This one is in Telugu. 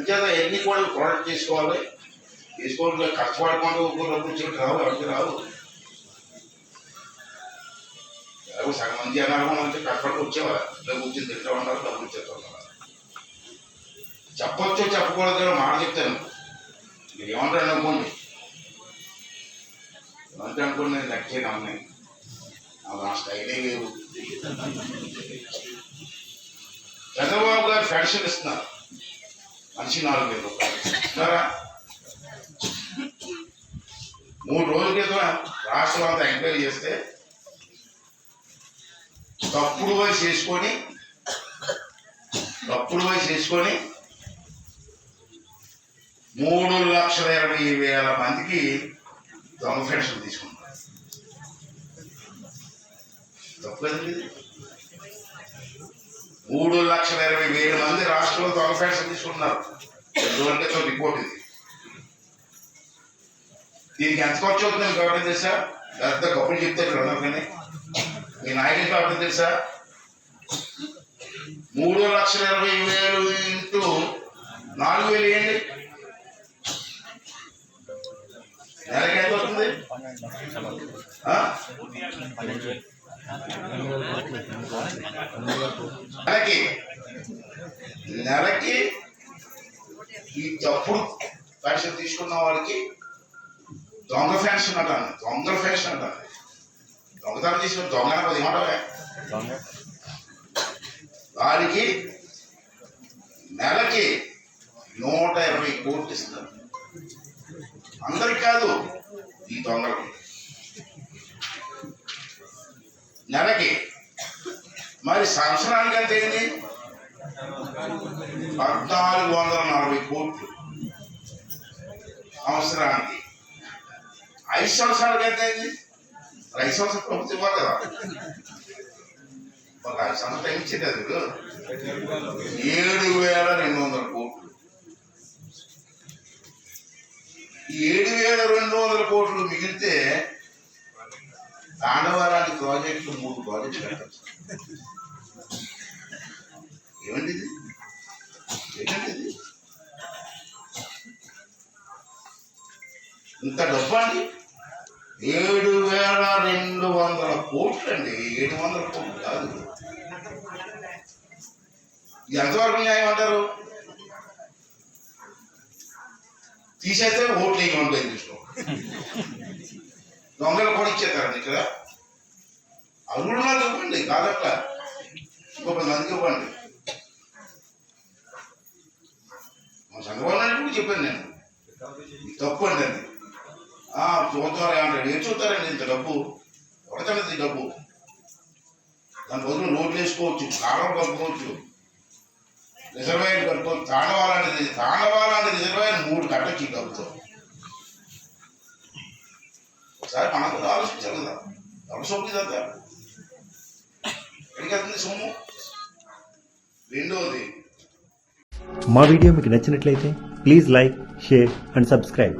అంచేత ఎన్ని కూడా ప్రొడక్ట్ చేసుకోవాలి? తీసుకోవాలి కష్టపడకుండా ఊరు డబ్బులు ఇచ్చేటి రావు అడిగి రావు. ఎలాగో సగం మంది జనాలు కూడా కష్టపడి వచ్చేవారు డబ్బు కూర్చొని తింటూ ఉండాలి డబ్బులు ఇచ్చేస్తూ ఉంటారు. చెప్పొచ్చు చెప్పకూడదు మాట చెప్తాను. మీరు ఏమంటారు అనుకోండి. ఏమంటే అనుకోండి నేను లెక్కే నమ్మని నా స్టైలే వేరు. చంద్రబాబు గారు ఫ్యాక్షన్ ఇస్తున్నారు. మనిషి నాలుగు వేల రూపాయలు మూడు రోజుల క్రితం రాష్ట్రం అంతా ఎంక్వైరీ చేస్తే తప్పుడు వయసు చేసుకొని తప్పుడు వయసు చేసుకొని మూడు లక్షల ఇరవై వేల మందికి దొంగ పెన్షన్ తీసుకుంటారు. తప్పు కదండి మూడు లక్షల ఇరవై వేల మంది రాష్ట్రంలో దొంగ తీసుకున్నారు ఎందుకంటే రిపోర్ట్ ఇది. దీనికి ఎంత ఖర్చు అవుతుంది కాబట్టి తెలుసా? పెద్ద కప్పులు ఇక్కడ ఉన్నారు కానీ. మీ నాయకుడికి ఎవరైనా తెలుసా? మూడు లక్షల ఇరవై వేలు ఇంటూ నాలుగు వేలు వేయండి నెలకి ఎంత అవుతుంది? నెలకి నెలకి ఈ తప్పుడు పెన్షన్ తీసుకున్న వాడికి దొంగ పెన్షన్ అంటాను దొంగ పెన్షన్ అంటాను దొంగతనం తీసుకుని దొంగ ఏమంటావే వారికి నెలకి నూట ఇరవై కోట్లు ఇస్తారు. అందరికి కాదు ఈ దొంగలకి. నెలకి. మరి సంవత్సరానికి ఎంత ఏంటి పద్నాలుగు వందల నలభై కోట్లు సంవత్సరానికి. ఐదు సంవత్సరాలకి ఎంత అయింది? ఐదు సంవత్సరాలు ప్రభుత్వం ఇవ్వాలి కదా ఒక ఐదు సంవత్సరాలు ఇచ్చేది అది ఏడు వేల రెండు వందల కోట్లు. ఏడు వేల రెండు వందల కోట్లు మిగిలితే తాండవరానికి ప్రాజెక్టులు మూడు ప్రాజెక్టులు కట్టచ్చు ఏమండి ఇది? ఏంటండి ఇది? ఇంత డబ్బు అండి? ఏడు వేల రెండు వందల కోట్లు అండి ఏడు వందల కోట్లు కాదు. ఎంతవరకు న్యాయం అంటారు? తీసేస్తే ఓట్లు ఇవ్వండి బెదిరిస్తాం దొంగలు కూడా ఇచ్చేస్తారండి ఇక్కడ అది కూడా నాకు ఇవ్వండి కాదట్ల ఇంకో పది మందికి ఇవ్వండి. మా చంద్రబాబు కూడా చెప్పాను నేను. తప్పు అండి అది. చూద్దారా అంటాడు ఏం చూస్తారండి ఇంత డబ్బు? కొడతాడు ఈ డబ్బు? దాని బదులు నోట్లు వేసుకోవచ్చు కాలం కలుపుకోవచ్చు రిజర్వాయర్ కట్టుకోవచ్చు తాండవాలంటే తాండవాలంటే రిజర్వాయర్ మూడు కట్టొచ్చు ఈ డబ్బుతో ఒకసారి మనకు కూడా ఆలోచించాలి కదా. ఎవరు సొమ్ము ఇదంతా ఎక్కడికి వెళ్తుంది సొమ్ము? రెండోది. మా వీడియో మీకు నచ్చినట్లయితే please like share and subscribe.